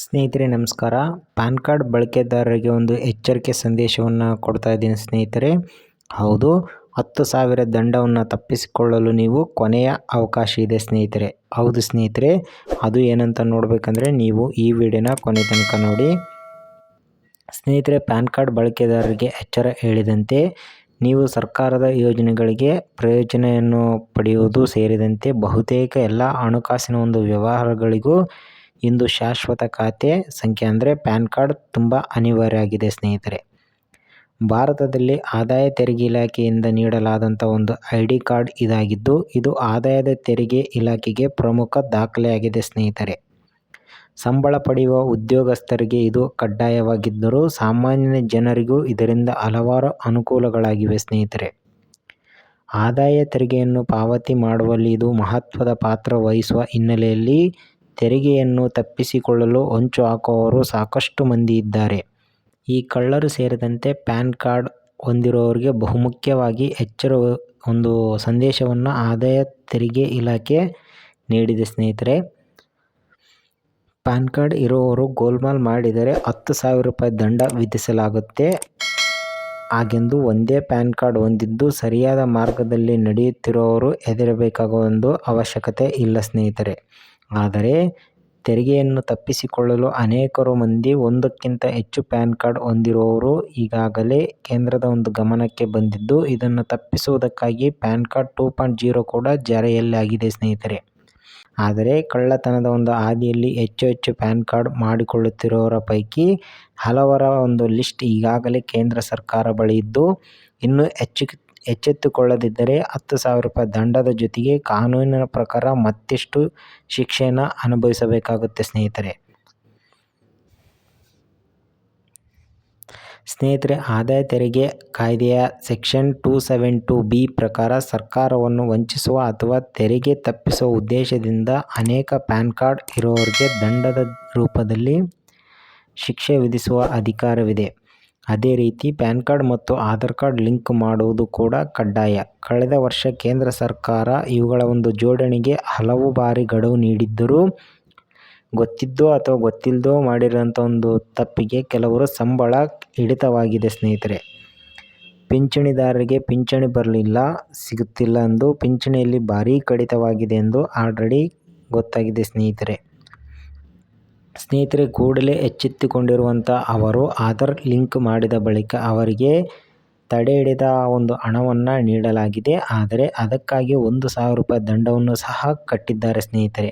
ಸ್ನೇಹಿತರೆ, ನಮಸ್ಕಾರ. PAN card ಬಳಕೆದಾರರಿಗೆ ಒಂದು ಎಚ್ಚರಿಕೆ ಸಂದೇಶವನ್ನು ಕೊಡ್ತಾ ಇದ್ದೀನಿ ಸ್ನೇಹಿತರೆ. ಹೌದು, ಹತ್ತು ಸಾವಿರ ದಂಡವನ್ನು ತಪ್ಪಿಸಿಕೊಳ್ಳಲು ನೀವು ಕೊನೆಯ ಅವಕಾಶ ಇದೆ ಸ್ನೇಹಿತರೆ. ಹೌದು ಸ್ನೇಹಿತರೆ, ಅದು ಏನಂತ ನೋಡಬೇಕಂದ್ರೆ ನೀವು ಈ ವಿಡಿಯೋನ ಕೊನೆ ತನಕ ನೋಡಿ. ಸ್ನೇಹಿತರೆ, ಪ್ಯಾನ್ ಕಾರ್ಡ್ ಬಳಕೆದಾರರಿಗೆ ಎಚ್ಚರ ಹೇಳಿದಂತೆ ನೀವು ಸರ್ಕಾರದ ಯೋಜನೆಗಳಿಗೆ ಪ್ರಯೋಜನೆಯನ್ನು ಪಡೆಯುವುದು ಸೇರಿದಂತೆ ಬಹುತೇಕ ಎಲ್ಲ ಹಣಕಾಸಿನ ಒಂದು ವ್ಯವಹಾರಗಳಿಗೂ ಇಂದು ಶಾಶ್ವತ ಖಾತೆ ಸಂಖ್ಯೆ ಅಂದರೆ ಪ್ಯಾನ್ ಕಾರ್ಡ್ ತುಂಬ ಅನಿವಾರ್ಯ ಆಗಿದೆ ಸ್ನೇಹಿತರೆ. ಭಾರತದಲ್ಲಿ ಆದಾಯ ತೆರಿಗೆ ಇಲಾಖೆಯಿಂದ ನೀಡಲಾದಂಥ ಒಂದು ಐ ಡಿ ಕಾರ್ಡ್ ಇದಾಗಿದ್ದು, ಇದು ಆದಾಯದ ತೆರಿಗೆ ಇಲಾಖೆಗೆ ಪ್ರಮುಖ ದಾಖಲೆಯಾಗಿದೆ ಸ್ನೇಹಿತರೆ. ಸಂಬಳ ಪಡೆಯುವ ಉದ್ಯೋಗಸ್ಥರಿಗೆ ಇದು ಕಡ್ಡಾಯವಾಗಿದ್ದರೂ ಸಾಮಾನ್ಯ ಜನರಿಗೂ ಇದರಿಂದ ಹಲವಾರು ಅನುಕೂಲಗಳಾಗಿವೆ ಸ್ನೇಹಿತರೆ. ಆದಾಯ ತೆರಿಗೆಯನ್ನು ಪಾವತಿ ಮಾಡುವಲ್ಲಿ ಇದು ಮಹತ್ವದ ಪಾತ್ರ ವಹಿಸುವ ಹಿನ್ನೆಲೆಯಲ್ಲಿ ತೆರಿಗೆಯನ್ನು ತಪ್ಪಿಸಿಕೊಳ್ಳಲು ಹೊಂಚು ಹಾಕುವವರು ಸಾಕಷ್ಟು ಮಂದಿ ಇದ್ದಾರೆ. ಈ ಕಳ್ಳರು ಸೇರಿದಂತೆ ಪ್ಯಾನ್ ಕಾರ್ಡ್ ಹೊಂದಿರುವವರಿಗೆ ಬಹುಮುಖ್ಯವಾಗಿ ಎಚ್ಚರ ಒಂದು ಸಂದೇಶವನ್ನು ಆದಾಯ ತೆರಿಗೆ ಇಲಾಖೆ ನೀಡಿದೆ ಸ್ನೇಹಿತರೆ. ಪ್ಯಾನ್ ಕಾರ್ಡ್ ಇರುವವರು ಗೋಲ್ಮಾಲ್ ಮಾಡಿದರೆ ಹತ್ತು ಸಾವಿರ ರೂಪಾಯಿ ದಂಡ ವಿಧಿಸಲಾಗುತ್ತೆ. ಹಾಗೆಂದು ಒಂದೇ ಪ್ಯಾನ್ ಕಾರ್ಡ್ ಹೊಂದಿದ್ದು ಸರಿಯಾದ ಮಾರ್ಗದಲ್ಲಿ ನಡೆಯುತ್ತಿರುವವರು ಹೆದರಬೇಕಾಗುವ ಒಂದು ಅವಶ್ಯಕತೆ ಇಲ್ಲ ಸ್ನೇಹಿತರೆ. ಆದರೆ ತೆರಿಗೆಯನ್ನು ತಪ್ಪಿಸಿಕೊಳ್ಳಲು ಅನೇಕರು ಮಂದಿ ಒಂದಕ್ಕಿಂತ ಹೆಚ್ಚು ಪ್ಯಾನ್ ಕಾರ್ಡ್ ಹೊಂದಿರುವವರು ಈಗಾಗಲೇ ಕೇಂದ್ರದ ಒಂದು ಗಮನಕ್ಕೆ ಬಂದಿದ್ದು, ಇದನ್ನು ತಪ್ಪಿಸುವುದಕ್ಕಾಗಿ PAN card two point zero ಕೂಡ ಜಾರಿಯಲ್ಲಾಗಿದೆ ಸ್ನೇಹಿತರೆ. ಆದರೆ ಕಳ್ಳತನದ ಒಂದು ಹಾದಿಯಲ್ಲಿ ಹೆಚ್ಚು ಹೆಚ್ಚು ಪ್ಯಾನ್ ಕಾರ್ಡ್ ಮಾಡಿಕೊಳ್ಳುತ್ತಿರುವವರ ಪೈಕಿ ಹಲವರ ಒಂದು ಲಿಸ್ಟ್ ಈಗಾಗಲೇ ಕೇಂದ್ರ ಸರ್ಕಾರ ಬಳಿ ಇದ್ದು, ಇನ್ನೂ ಹೆಚ್ಚು ಎಚ್ಚೆತ್ತುಕೊಳ್ಳದಿದ್ದರೆ ಹತ್ತು ಸಾವಿರ ರೂಪಾಯಿ ದಂಡದ ಜೊತೆಗೆ ಕಾನೂನಿನ ಪ್ರಕಾರ ಮತ್ತಿಷ್ಟು ಶಿಕ್ಷೆಯನ್ನು ಅನುಭವಿಸಬೇಕಾಗುತ್ತೆ ಸ್ನೇಹಿತರೆ. ಸ್ನೇಹಿತರೆ, ಆದಾಯ ತೆರಿಗೆ ಕಾಯ್ದೆಯ section two seven two B ಪ್ರಕಾರ ಸರ್ಕಾರವನ್ನು ವಂಚಿಸುವ ಅಥವಾ ತೆರಿಗೆ ತಪ್ಪಿಸುವ ಉದ್ದೇಶದಿಂದ ಅನೇಕ ಪ್ಯಾನ್ ಕಾರ್ಡ್ ಇರುವವರಿಗೆ ದಂಡದ ರೂಪದಲ್ಲಿ ಶಿಕ್ಷೆ ವಿಧಿಸುವ ಅಧಿಕಾರವಿದೆ. ಅದೇ ರೀತಿ ಪ್ಯಾನ್ ಕಾರ್ಡ್ ಮತ್ತು ಆಧಾರ್ ಕಾರ್ಡ್ ಲಿಂಕ್ ಮಾಡುವುದು ಕೂಡ ಕಡ್ಡಾಯ. ಕಳೆದ ವರ್ಷ ಕೇಂದ್ರ ಸರ್ಕಾರ ಇವುಗಳ ಒಂದು ಜೋಡಣೆಗೆ ಹಲವು ಬಾರಿ ಗಡುವು ನೀಡಿದ್ದರೂ ಗೊತ್ತಿದ್ದೋ ಅಥವಾ ಗೊತ್ತಿಲ್ಲದೋ ಮಾಡಿರೋಂಥ ಒಂದು ತಪ್ಪಿಗೆ ಕೆಲವರು ಸಂಬಳ ಹಿಡಿತವಾಗಿದೆ ಸ್ನೇಹಿತರೆ. ಪಿಂಚಣಿದಾರರಿಗೆ ಪಿಂಚಣಿ ಬರಲಿಲ್ಲ, ಸಿಗುತ್ತಿಲ್ಲ ಎಂದು ಪಿಂಚಣಿಯಲ್ಲಿ ಭಾರೀ ಕಡಿತವಾಗಿದೆ ಎಂದು ಆಲ್ರೆಡಿ ಗೊತ್ತಾಗಿದೆ ಸ್ನೇಹಿತರೆ. ಸ್ನೇಹಿತರೆ, ಕೂಡಲೇ ಎಚ್ಚೆತ್ತುಕೊಂಡಿರುವಂಥ ಅವರು ಆಧಾರ್ ಲಿಂಕ್ ಮಾಡಿದ ಬಳಿಕ ಅವರಿಗೆ ತಡೆ ಹಿಡಿದ ಒಂದು ಹಣವನ್ನು ನೀಡಲಾಗಿದೆ. ಆದರೆ ಅದಕ್ಕಾಗಿ ಒಂದು ಸಾವಿರ ರೂಪಾಯಿ ದಂಡವನ್ನು ಸಹ ಕಟ್ಟಿದ್ದಾರೆ ಸ್ನೇಹಿತರೆ.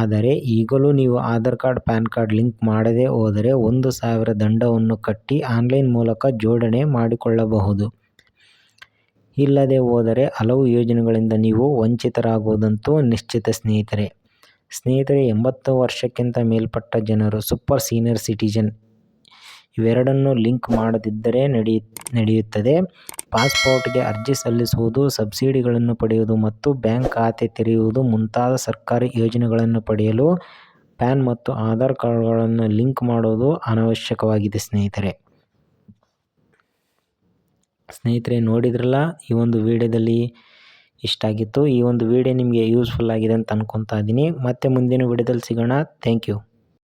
ಆದರೆ ಈಗಲೂ ನೀವು Aadhaar card, PAN card link ಮಾಡದೇ ಹೋದರೆ ಒಂದು ಸಾವಿರ ದಂಡವನ್ನು ಕಟ್ಟಿ ಆನ್ಲೈನ್ ಮೂಲಕ ಜೋಡಣೆ ಮಾಡಿಕೊಳ್ಳಬಹುದು. ಇಲ್ಲದೆ ಹೋದರೆ ಹಲವು ಯೋಜನೆಗಳಿಂದ ನೀವು ವಂಚಿತರಾಗುವುದಂತೂ ನಿಶ್ಚಿತ ಸ್ನೇಹಿತರೆ. ಸ್ನೇಹಿತರೆ, ಎಂಬತ್ತು ವರ್ಷಕ್ಕಿಂತ ಮೇಲ್ಪಟ್ಟ ಜನರು ಸೂಪರ್ ಸೀನಿಯರ್ ಸಿಟಿಜನ್. ಇವೆರಡನ್ನೂ ಲಿಂಕ್ ಮಾಡದಿದ್ದರೆ ನಡೆಯ, ನಡೆಯುತ್ತದೆ. ಪಾಸ್ಪೋರ್ಟ್ಗೆ ಅರ್ಜಿ ಸಲ್ಲಿಸುವುದು, ಸಬ್ಸಿಡಿಗಳನ್ನು ಪಡೆಯುವುದು ಮತ್ತು ಬ್ಯಾಂಕ್ ಖಾತೆ ತೆರೆಯುವುದು ಮುಂತಾದ ಸರ್ಕಾರಿ ಯೋಜನೆಗಳನ್ನು ಪಡೆಯಲು ಪ್ಯಾನ್ ಮತ್ತು ಆಧಾರ್ ಕಾರ್ಡ್ಗಳನ್ನು ಲಿಂಕ್ ಮಾಡುವುದು ಅನವಶ್ಯಕವಾಗಿದೆ ಸ್ನೇಹಿತರೆ. ಸ್ನೇಹಿತರೆ, ನೋಡಿದ್ರಲ್ಲ ಈ ಒಂದು ವಿಡಿಯೋದಲ್ಲಿ ಇಷ್ಟ ಆಗಿತ್ತು. ಈ ಒಂದು ವಿಡಿಯೋ ನಿಮಗೆ ಯೂಸ್ಫುಲ್ ಆಗಿದೆ ಅಂತ ಅನ್ಕೊತಾ ಇದ್ದೀನಿ. ಮತ್ತೆ ಮುಂದಿನ ವಿಡಿಯೋದಲ್ಲಿ ಸಿಗೋಣ. Thank you